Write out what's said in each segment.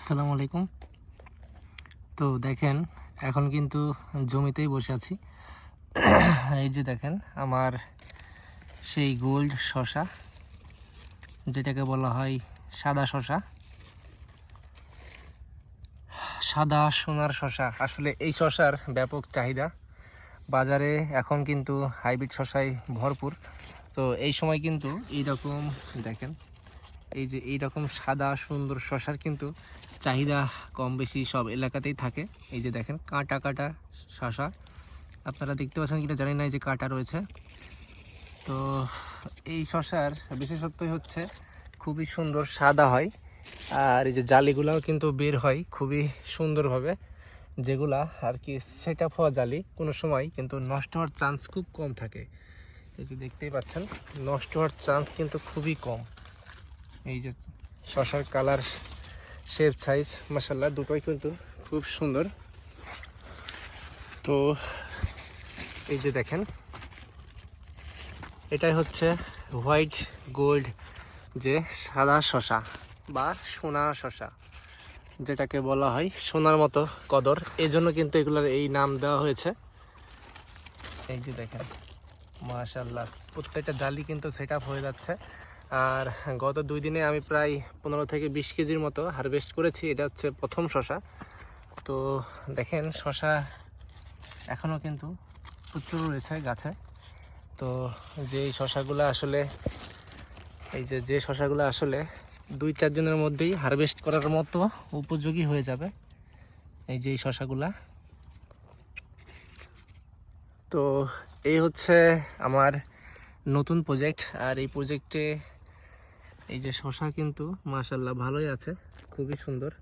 আসসালামু আলাইকুম। তো দেখেন, এখন কিন্তু জমিতেই বসে আছি। এই যে দেখেন, আমার সেই গোল্ড শশা যেটাকে বলা হয় সাদা শশা সাদা সোনার শশা আসলে এই শশার ব্যাপক চাহিদা। বাজারে এখন কিন্তু হাইব্রিড শশায় ভরপুর। তো এই সময় কিন্তু এইরকম দেখেন এই যে এইরকম সাদা সুন্দর শশার কিন্তু চাহিদা কম বেশি সব এলাকাতেই থাকে। এই যে দেখেন, কাঁটা কাঁটা শশা। আপনারা দেখতে পাচ্ছেন কিনা জানি না এই যে কাঁটা রয়েছে। তো এই শশার বিশেষত্বই হচ্ছে খুবই সুন্দর সাদা হয়, আর এই যে জালিগুলাও কিন্তু বের হয় খুবই সুন্দরভাবে। যেগুলা আর কি সেট আপ হওয়া জালি, কোনো সময় কিন্তু নষ্ট হওয়ার চান্স খুব কম থাকে। এই যে দেখতেই পাচ্ছেন, নষ্ট হওয়ার চান্স কিন্তু খুবই কম। এই যে শশার কালার শেপ সাইজ মাসাল্লাহ দুটোই কিন্তু খুব সুন্দর। তো এই যে দেখেন, এটাই হচ্ছে হোয়াইট গোল্ড যে সাদা শশা বা সোনা শশা, যেটাকে বলা হয় সোনার মতো কদর। এই জন্য কিন্তু এগুলোর এই নাম দেওয়া হয়েছে। এই যে দেখেন মাশাল্লাহ প্রত্যেকটা ডালি কিন্তু সেট হয়ে যাচ্ছে। আর গত দুই দিনে আমি প্রায় পনেরো থেকে বিশ কেজির মতো হারভেস্ট করেছি। এটা হচ্ছে প্রথম শশা তো দেখেন শশা এখনও কিন্তু প্রচুর রয়েছে গাছে। তো যে শশাগুলো আসলে, এই যে যে শশাগুলো আসলে দুই চার দিনের মধ্যেই হারভেস্ট করার মতো উপযোগী হয়ে যাবে এই যে এই শশাগুলা তো এই হচ্ছে আমার নতুন প্রজেক্ট আর এই প্রজেক্টে এই যে শশা কিন্তু মাশাল্লাহ ভালোই আছে, খুবই সুন্দর।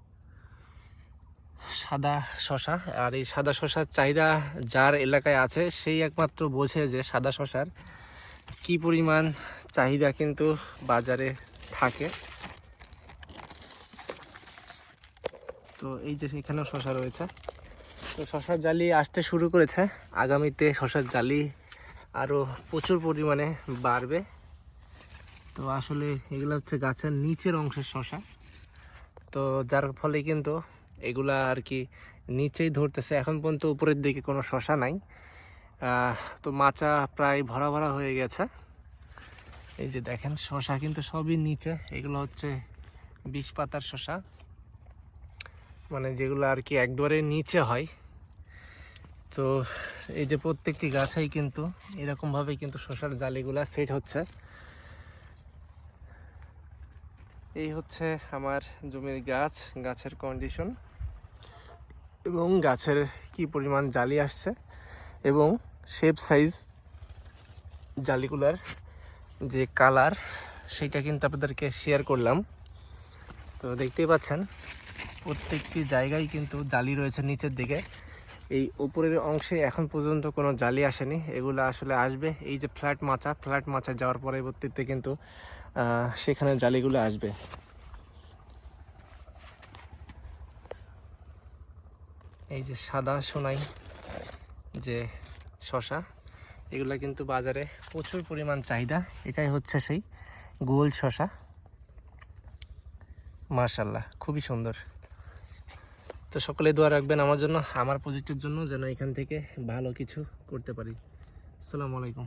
সাদা শশা আর এই সাদা শশার চাহিদা যার এলাকায় আছে, সেই একমাত্র বোঝে যে সাদা শশার কি পরিমাণ চাহিদা কিন্তু বাজারে থাকে। তো এই যে এখানেও শশা রয়েছে। তো শশার জালি আসতে শুরু করেছে। আগামীতে শশার জালি আরও প্রচুর পরিমাণে বাড়বে। তো আসলে এগুলো হচ্ছে গাছের নিচের অংশের শশা। তো যার ফলে কিন্তু এগুলা আর কি নিচেই ধরতেছে। এখন পর্যন্ত উপরের দিকে কোনো শশা নাই। তো মাচা প্রায় ভরা ভরা হয়ে গেছে। এই যে দেখেন, শশা কিন্তু সবই নিচে। এগুলো হচ্ছে বিষ পাতার শশা। মানে যেগুলো আর কি একবারে নিচে হয়। তো এই যে প্রত্যেকটি গাছেই কিন্তু এরকমভাবে কিন্তু শশার জালিগুলা সেট হচ্ছে। এই হচ্ছে আমার জমির গাছ, গাছের কন্ডিশন এবং গাছের কি পরিমাণ জালি আসছে এবং শেপ সাইজ জালিগুলার যে কালার সেটা কিন্তু আপনাদেরকে শেয়ার করলাম। তো দেখতেই পাচ্ছেন, প্রত্যেকটি জায়গায় কিন্তু জালি রয়েছে নিচের দিকে। এই উপরের অংশে এখন পর্যন্ত কোনো জালি আসেনি। এগুলো আসলে আসবে। এই যে ফ্ল্যাট মাচা ফ্ল্যাট মাচা যাওয়ার পরবর্তীতে কিন্তু সেখানে জালিগুলো আসবে। এই যে সাদা সোনাই যে শশা, এগুলো কিন্তু বাজারে প্রচুর পরিমাণ চাহিদা। এটাই হচ্ছে সেই গোল শশা। মার্শাল্লাহ খুবই সুন্দর। তো সকলে দোয়া রাখবেন আমার জন্য, আমার প্রজেক্টের জন্য যেন এখান থেকে ভালো কিছু করতে পারি। আসসালামু আলাইকুম।